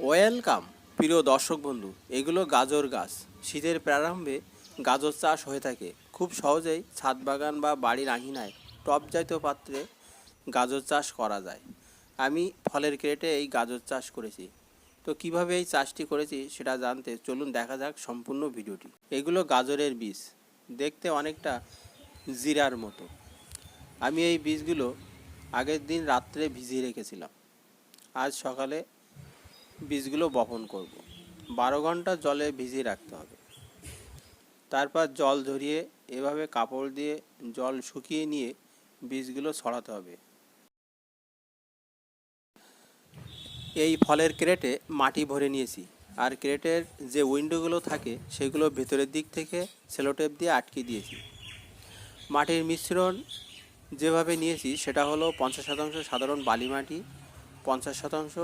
Welcome, প্রিয় দর্শক বন্ধু, এগুলো গাজর গাছ। শীতের প্রারম্ভে গাজর চাষ হয়ে থাকে। খুব সহজেই ছাদ বাগান বা বাড়ির আঙিনায় টব জাতীয় পাত্রে গাজর চাষ করা যায়। আমি ফলের ক্রেটে এই গাজর চাষ করেছি। তো কীভাবে এই চাষটি করেছি সেটা জানতে চলুন দেখা যাক সম্পূর্ণ ভিডিওটি। এগুলো গাজরের বীজ। দেখতে অনেকটা জিরার মতো। আমি এই বীজগুলো আগের দিন রাত্রে ভিজিয়ে রেখেছিলাম। আজ সকালে বীজগুলো বপন করব। বারো ঘণ্টা জলে ভিজিয়ে রাখতে হবে। তারপর জল ঝরিয়ে এভাবে কাপড় দিয়ে জল শুকিয়ে নিয়ে বীজগুলো ছড়াতে হবে। এই ফলের ক্রেটে মাটি ভরে নিয়েছি। আর ক্রেটের যে উইন্ডোগুলো থাকে, সেগুলো ভেতরের দিক থেকে সেলোটেপ দিয়ে আটকে দিয়েছি। মাটির মিশ্রণ যেভাবে নিয়েছি, সেটা হলো পঞ্চাশ শতাংশ সাধারণ বালি মাটি, পঞ্চাশ শতাংশ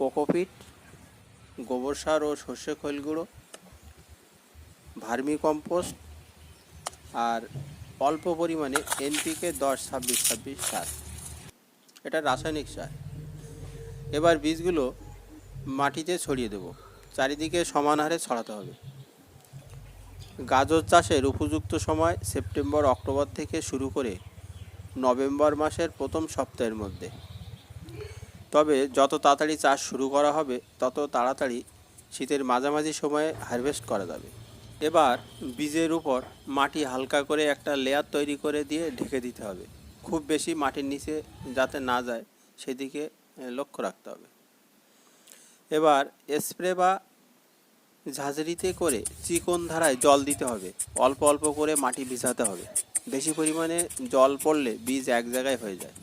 কোকোপিট গোবর সার ও সর্ষে খৈল গুঁড়ো, ভার্মি কম্পোস্ট আর অল্প পরিমাণে এনপিকে দশ, ছাব্বিশ ছাব্বিশ সার। এটা রাসায়নিক সার। এবার বীজগুলো মাটিতে ছড়িয়ে দেব। চারিদিকে সমান হারে ছড়াতে হবে। গাজর চাষের উপযুক্ত সময় সেপ্টেম্বর, অক্টোবর থেকে শুরু করে নভেম্বর মাসের প্রথম সপ্তাহের মধ্যে। তবে যত তাড়াতাড়ি চাষ শুরু করা হবে, তত তাড়াতাড়ি শীতের মাঝামাঝি সময়ে হারভেস্ট করা যাবে। এবার বীজের উপর মাটি হালকা করে একটা লেয়ার তৈরি করে দিয়ে ঢেকে দিতে হবে। খুব বেশি মাটির নিচে যাতে না যায়, সেদিকে লক্ষ্য রাখতে হবে। এবার স্প্রে বা ঝাঁঝরিতে করে চিকন ধারায় জল দিতে হবে। অল্প অল্প করে মাটি ভিজাতে হবে। বেশি পরিমাণে জল পড়লে বীজ এক জায়গায় হয়ে যায়।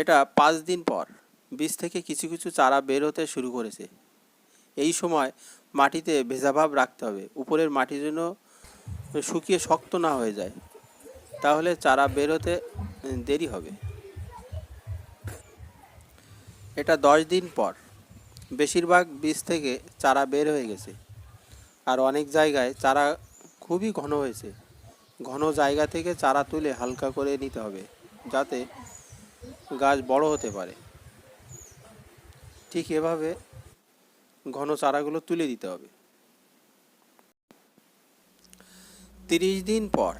এটা পাঁচ দিন পর বীজ থেকে কিছু কিছু চারা বের হতে শুরু করেছে। এই সময় মাটিতে ভেজাভাব রাখতে হবে। উপরের মাটি যেন শুকিয়ে শক্ত না হয়ে যায়। তাহলে চারা বের হতে দেরি হবে। এটা দশ দিন পর বেশিরভাগ বীজ থেকে চারা বের হয়ে গেছে। আর অনেক জায়গায় চারা খুবই ঘন হয়েছে। ঘন জায়গা থেকে চারা তুলে হালকা করে নিতে হবে। যাতে গাছ বড় হতে পারে। ঠিক এভাবে ঘন চারাগুলো তুলে দিতে হবে। তিরিশ দিন পর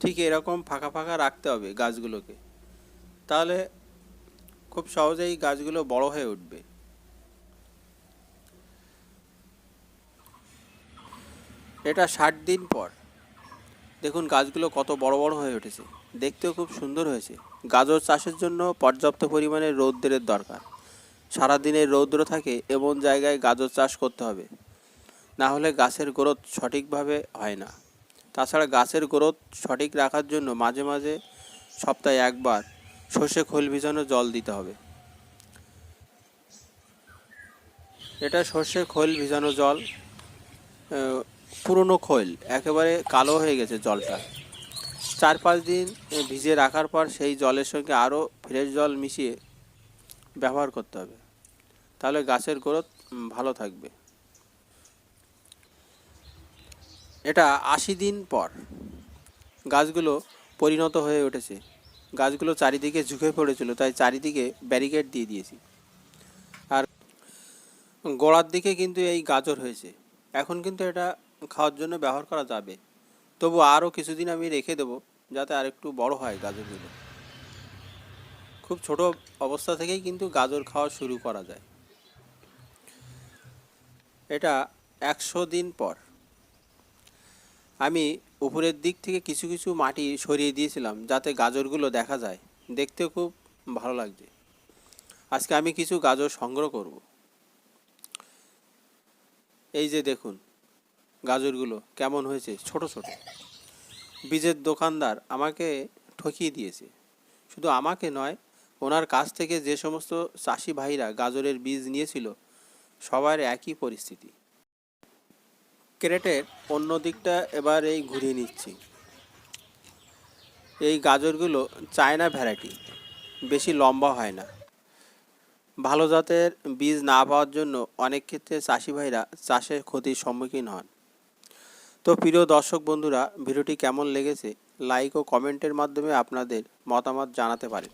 ঠিক এরকম ফাঁকা ফাঁকা রাখতে হবে গাছগুলোকে। তাহলে খুব সহজেই গাছগুলো বড় হয়ে উঠবে। এটা ষাট দিন পর। দেখুন গাছগুলো কত বড় বড় হয়ে উঠেছে। দেখতেও খুব সুন্দর হয়েছে। গাজর চাষের জন্য পর্যাপ্ত পরিমাণে রৌদ্রের দরকার। সারাদিনের রৌদ্র থাকে এমন জায়গায় গাজর চাষ করতে হবে। না হলে গাছের গ্রোথ সঠিকভাবে হয় না। তাছাড়া গাছের গ্রোথ সঠিক রাখার জন্য মাঝে মাঝে সপ্তাহে একবার সর্ষে খোল ভিজানো জল দিতে হবে। এটা সর্ষে খোল ভিজানো জল পুরনো খৈল, একেবারে কালো হয়ে গেছে জলটা। চার পাঁচ দিন ভিজিয়ে রাখার পর সেই জলের সঙ্গে আরও ফ্রেশ জল মিশিয়ে ব্যবহার করতে হবে। তাহলে গাছের গ্রোথ ভালো থাকবে। এটা আশি দিন পর গাছগুলো পরিণত হয়ে উঠেছে। গাছগুলো চারিদিকে ঝুঁকে পড়েছিল, তাই চারিদিকে ব্যারিকেড দিয়ে দিয়েছি। আর গোড়ার দিকে কিন্তু এই গাজর হয়েছে। এখন কিন্তু এটা খাওয়ার জন্য ব্যবহার করা যাবে। তবু আরও কিছুদিন আমি রেখে দেবো। যাতে আর একটু বড় হয় গাজরগুলো খুব ছোট অবস্থা থেকেই কিন্তু গাজর খাওয়া শুরু করা যায়। এটা একশো দিন পর। আমি উপরের দিক থেকে কিছু কিছু মাটি সরিয়ে দিয়েছিলাম যাতে গাজরগুলো দেখা যায়। দেখতেও খুব ভালো লাগছে। আজকে আমি কিছু গাজর সংগ্রহ করব। এই যে দেখুন, গাজরগুলো কেমন হয়েছে? ছোট ছোট। বীজের দোকানদার আমাকে ঠকিয়ে দিয়েছে। শুধু আমাকে নয়, ওনার কাছ থেকে যে সমস্ত চাষি ভাইরা গাজরের বীজ নিয়েছিল, সবার একই পরিস্থিতি। ক্রেটের অন্য দিকটা এবার এই ঘুরিয়ে নিচ্ছি। এই গাজরগুলো চায়না ভ্যারাইটি, বেশি লম্বা হয় না। ভালো জাতের বীজ না পাওয়ার জন্য অনেক ক্ষেত্রে চাষি ভাইরা চাষের ক্ষতির সম্মুখীন হন। তো প্রিয় দর্শক বন্ধুরা, ভিডিওটি কেমন লেগেছে? লাইক ও কমেন্টের মাধ্যমে আপনাদের মতামত জানাতে পারেন।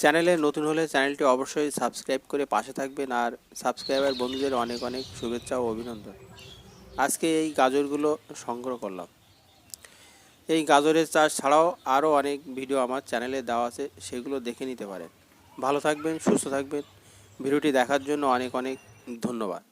চ্যানেলে নতুন হলে চ্যানেলটি অবশ্যই সাবস্ক্রাইব করে পাশে থাকবেন আর সাবস্ক্রাইবার বন্ধুদের অনেক অনেক শুভেচ্ছা ও অভিনন্দন। আজকে এই গাজরগুলো সংগ্রহ করলাম। এই গাজরের চাষ ছাড়াও আরও অনেক ভিডিও আমার চ্যানেলে দেওয়া আছে, সেগুলো দেখে নিতে পারেন। ভালো থাকবেন, সুস্থ থাকবেন। ভিডিওটি দেখার জন্য অনেক অনেক ধন্যবাদ।